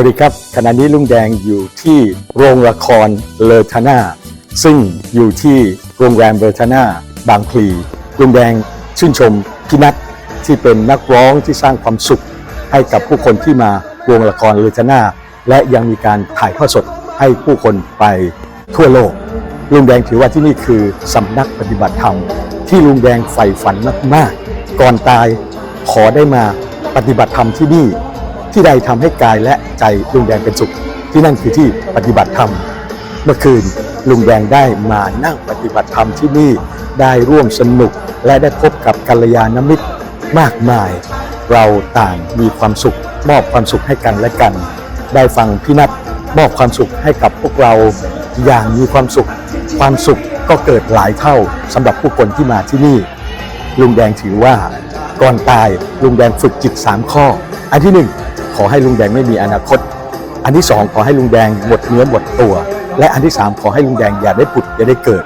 วัสดีครับ ขณะนี้ลุงแดงอยู่ที่โรงละครเลอทาน่าซึ่งอยู่ที่โรงแรมเลอทาน่าบางพลีลุงแดงชื่นชมพี่นัทที่เป็นนักร้องที่สร้างความสุข ให้กับผู้คนที่มาโรงละครเลอทาน่าและยังมีการถ่ายทอดสดให้ผู้คนไปทั่วโลก ลุงแดงถือว่าที่นี่คือสำนักปฏิบัติธรรม ที่ลุงแดงใฝ่ฝันมากๆ ก่อนตายขอได้มาปฏิบัติธรรมที่นี่ ที่ใดทำให้กายและใจลุงแดงเป็นสุข ที่นั่นคือที่ปฏิบัติธรรม เมื่อคืนลุงแดงได้มานั่งปฏิบัติธรรมที่นี่ได้ร่วมสนุกและได้พบกับกัลยาณมิตรมากมาย เราต่างมีความสุข มอบความสุขให้กันและกัน ได้ฟังพี่นัทมอบความสุขให้กับพวกเราอย่างมีความสุข ความสุขก็เกิดหลายเท่าสำหรับผู้คนที่มาที่นี่ ลุงแดงถือว่า ก่อนตายลุงแดงฝึกจิต 3 ข้อ อันที่ 1 ขอให้ลุงแดงไม่มีอนาคต อันที่2ขอให้ลุงแดงหมดเนื้อหมดตัว และอันที่3ขอให้ลุงแดงอย่าได้ผุดอย่าได้เกิด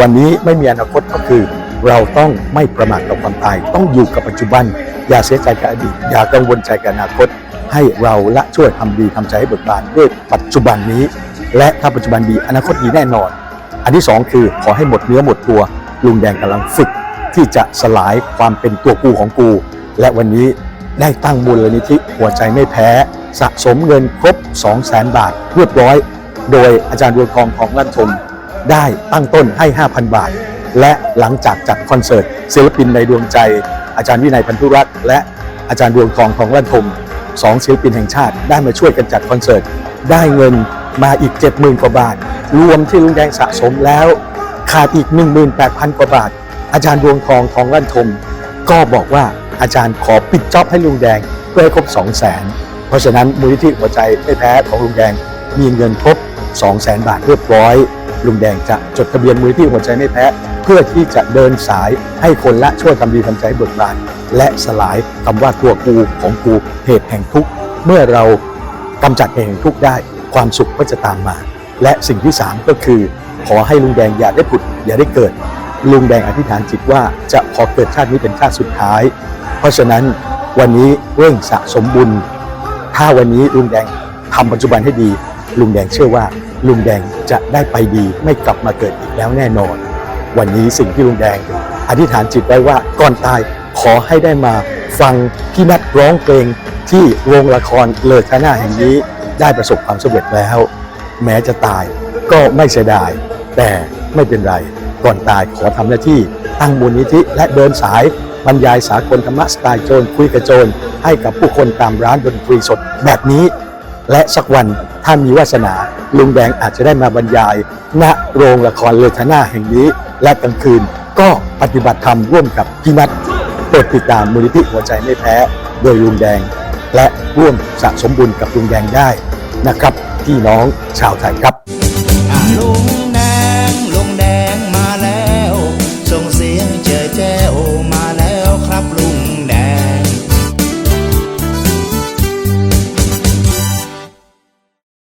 วันนี้ไม่มีอนาคตก็คือ เราต้องไม่ประมาทกับความตาย ต้องอยู่กับปัจจุบัน อย่าเสียใจกับอดีต อย่ากังวลใจกับอนาคต ให้เราละช่วยทำดีทำใจให้เบิกบานด้วยปัจจุบันนี้ และถ้าปัจจุบันดีอนาคตดีแน่นอน อันที่สองคือขอให้หมดเนื้อหมดตัวลุงแดงกำลังฝึกที่จะสลายความเป็นตัวกูของกู และวันนี้ ได้ตั้งมูลนิธิหัวใจไม่แพ้ สะสมเงินครบ 2 0 0 0 0 0บาทเรียบร้อย โดยอาจารย์ดวงทองของลั่นทมได้ตั้งต้นให้ 5,000 บาท และหลังจากจัดคอนเสิร์ตศิลปินในดวงใจ อาจารย์วินัยพันธุรัตน์และอาจารย์ดวงทองของลั่นทมสองศิลปินแห่งชาติได้มาช่วยกันจัดคอนเสิร์ตได้เงินมาอีก 70,000 กว่าบาท รวมที่ลุงแดงสะสมแล้ว ขาดอีก 18,000 กว่าบาท อาจารย์ดวงทองทองลั่นทมก็บอกว่า อาจารย์ขอปิดจ็อบให้ลุงแดงเพื่อให้ครบ2 0 0 0 0 0เพราะฉะนั้นมูลนิธิหัวใจไม่แพ้ของลุงแดงมีเงินครบ2 0 0 0 0 0บาทเรียบร้อย ลุงแดงจะจดทะเบียนมูลนิธิหัวใจไม่แพ้ เพื่อที่จะเดินสายให้คนละช่วยทำดีทำใจเบิกบานและสลายคำว่าตัวกูของกูเหตุแห่งทุกข์เมื่อเรากำจัดเหตุแห่งทุกข์ได้ความสุขก็จะตามมา และสิ่งที่สามก็คือ ขอให้ลุงแดงอย่าได้ผุดอย่าได้เกิด ลุงแดงอธิษฐานจิตว่าจะขอเกิดชาตินี้เป็นชาติสุดท้าย เพราะฉะนั้นวันนี้เร่งสะสมบุญ ถ้าวันนี้ลุงแดงทำปัจจุบันให้ดี ลุงแดงเชื่อว่าลุงแดงจะได้ไปดีไม่กลับมาเกิดอีกแล้วแน่นอน วันนี้สิ่งที่ลุงแดง อธิษฐานจิตไว้ว่าก่อนตายขอให้ได้มาฟังพี่นัดร้องเพลงที่โรงละครเลอทาน่าแห่งนี้ได้ประสบความสำเร็จแล้ว แม้จะตายก็ไม่เสียดาย แต่ไม่เป็นไร ก่อนตายขอทำหน้าที่ ตั้งมูลนิธิและเดินสายบรรยายสากลธรรมะสไตล์โจรคุยกับโจรให้กับผู้คนตามร้านดนตรีสดแบบนี้ และสักวันถ้ามีวาสนาลุงแดงอาจจะได้มาบรรยายณโรงละครเลอทาน่าแห่งนี้ และกลางคืนก็ปฏิบัติธรรมร่วมกับพี่นัทโปรดติดตามมูลนิธิหัวใจไม่แพ้ โดยลุงแดง และร่วมสะสมบุญกับลุงแดงได้นะครับ พี่น้องชาวไทยครับ